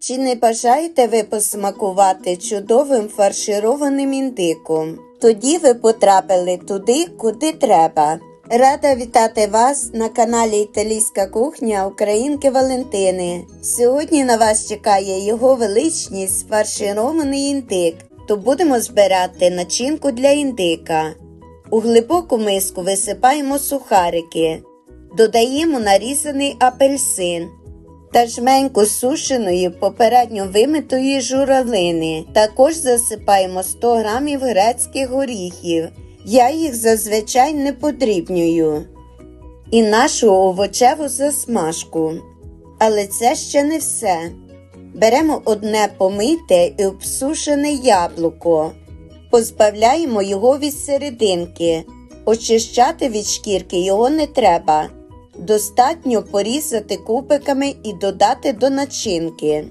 Чи не бажаєте ви посмакувати чудовим фаршированим індиком? Тоді ви потрапили туди, куди треба. Рада вітати вас на каналі Італійська кухня Українки Валентини. Сьогодні на вас чекає його величність фарширований індик. То будемо збирати начинку для індика. У глибоку миску висипаємо сухарики, додаємо нарізаний апельсин та жменьку сушеної попередньо вимитої журавлини. Також засипаємо 100 грамів грецьких горіхів. Я їх зазвичай не подрібнюю. І нашу овочеву засмажку. Але це ще не все. Беремо одне помите і обсушене яблуко, позбавляємо його від серединки. Очищати від шкірки його не треба. Достатньо порізати кубиками і додати до начинки.